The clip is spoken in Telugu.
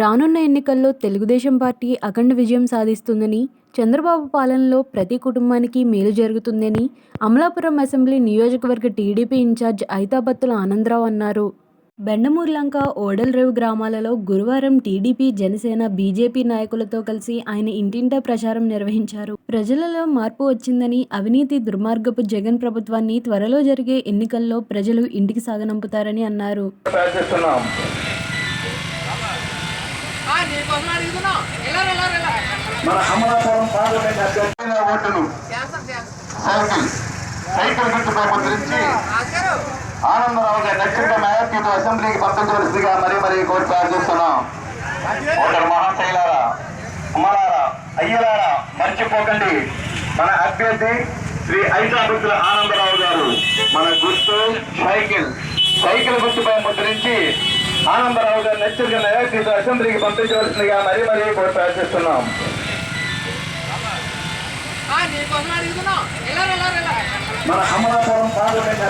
రానున్న ఎన్నికల్లో తెలుగుదేశం పార్టీ అఖండ విజయం సాధిస్తుందని చంద్రబాబు పాలనలో ప్రతి కుటుంబానికి మేలు జరుగుతుందని అమలాపురం అసెంబ్లీ నియోజకవర్గ TDP in charge Aithabathula Anandarao అన్నారు. బెండమూర్లంక ఓడల్రేవు గ్రామాలలో గురువారం టీడీపీ జనసేన బీజేపీ నాయకులతో కలిసి ఆయన ఇంటింటా ప్రచారం నిర్వహించారు. ప్రజలలో మార్పు వచ్చిందని అవినీతి దుర్మార్గపు జగన్ ప్రభుత్వాన్ని త్వరలో జరిగే ఎన్నికల్లో ప్రజలు ఇంటికి సాగనంపుతారని అన్నారు. మన అమలాపురం పార్లమెంట్ అభ్యర్థి ఓటును. సైకిల్ సైకిల్ గుర్తుపై ముద్రించి ఆనందరావు గారి నక్షత్ర మేయర్తో అసెంబ్లీకి పంపించవలసిందిగా మరీ మరీ కోరి ప్రార్థిస్తున్నాం ఓటర్ మహాశైలారా అమలారా అయ్యలారా మర్చిపోకండి. మన అభ్యర్థి శ్రీ ఐతాబుద్ధుల ఆనందరావు గారు మన గుర్తు సైకిల్. సైకిల్ గుర్తుపై ముద్రించి ఆనందరావు గారి నచ్చరిక నైవేద్యతో అసెంబ్లీకి పంపించవలసిందిగా మరీ మరీ ఎలారు. మన అమలాపురం పార్లమెంట్